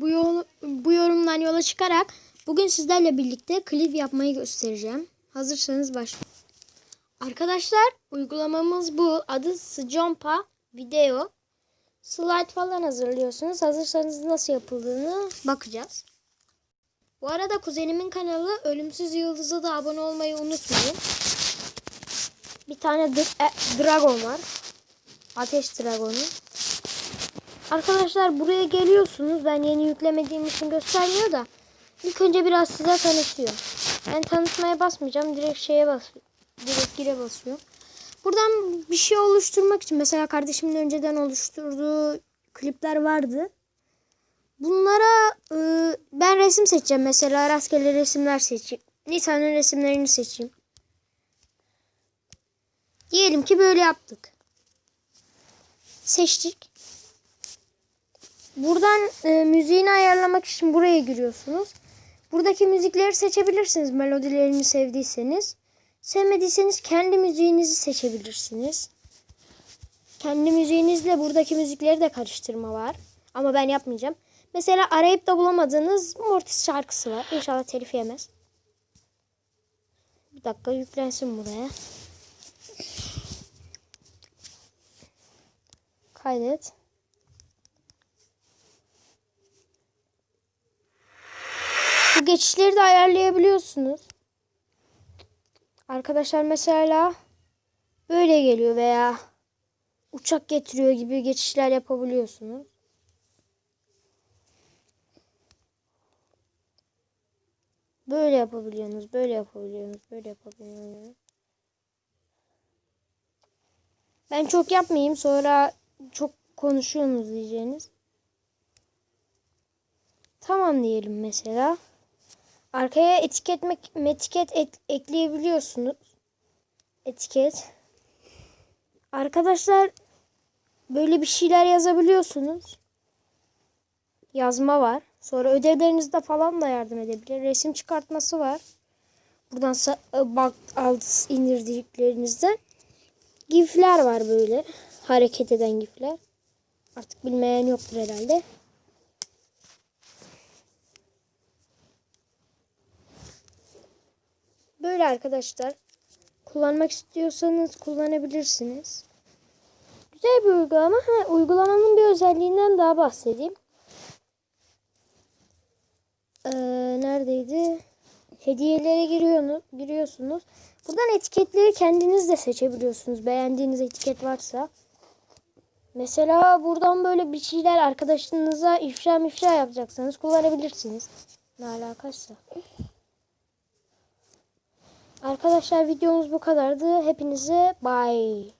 Bu, yol, bu yorumdan yola çıkarak bugün sizlerle birlikte klip yapmayı göstereceğim. Hazırsanız başlayalım. Arkadaşlar uygulamamız bu. Adı Sjompa Video. Slide falan hazırlıyorsunuz. Hazırsanız nasıl yapıldığını bakacağız. Bu arada kuzenimin kanalı Ölümsüz Yıldız'a da abone olmayı unutmayın. Bir tane e, dragon var. Ateş dragonu. Arkadaşlar buraya geliyorsunuz. Ben yeni yüklemediğim için göstermiyor da. İlk önce biraz size tanıtıyor. Ben tanıtmaya basmayacağım. Direkt şeye basıyorum. Direkt gire basıyorum. Buradan bir şey oluşturmak için mesela kardeşimin önceden oluşturduğu klipler vardı. Bunlara e, ben resim seçeceğim. Mesela rastgele resimler seçeyim. Nisa'nın resimlerini seçeyim. Diyelim ki böyle yaptık. Seçtik. Buradan e, müziğini ayarlamak için buraya giriyorsunuz. Buradaki müzikleri seçebilirsiniz melodilerini sevdiyseniz. Sevmediyseniz kendi müziğinizi seçebilirsiniz. Kendi müziğinizle buradaki müzikleri de karıştırma var. Ama ben yapmayacağım. Mesela arayıp da bulamadığınız Mortis şarkısı var. İnşallah telif yemez. Bir dakika yüklensin buraya. Kaydet. Bu geçişleri de ayarlayabiliyorsunuz. Arkadaşlar mesela böyle geliyor veya uçak getiriyor gibi geçişler yapabiliyorsunuz. Böyle yapabiliyorsunuz, böyle yapabiliyorsunuz, böyle yapabiliyorsunuz. Ben çok yapmayayım sonra çok konuşuyorsunuz diyeceğiniz. Tamam diyelim mesela. Arkaya etiket etiket ek- ekleyebiliyorsunuz. Etiket. Arkadaşlar böyle bir şeyler yazabiliyorsunuz. Yazma var. Sonra ödevlerinizde falan da yardım edebilir. Resim çıkartması var. Buradan sa- bak alt indirdiklerinizde gifler var böyle. Hareket eden gifler. Artık bilmeyen yoktur herhalde. Böyle arkadaşlar. Kullanmak istiyorsanız kullanabilirsiniz. Güzel bir uygulama. Ha, uygulamanın bir özelliğinden daha bahsedeyim. Ee, neredeydi? Hediyelere giriyorsunuz, giriyorsunuz. Buradan etiketleri kendiniz de seçebiliyorsunuz. Beğendiğiniz etiket varsa. Mesela buradan böyle bir şeyler arkadaşınıza ifşa mifşa yapacaksanız kullanabilirsiniz. Ne alakaysa. Arkadaşlar videomuz bu kadardı. Hepinize bye.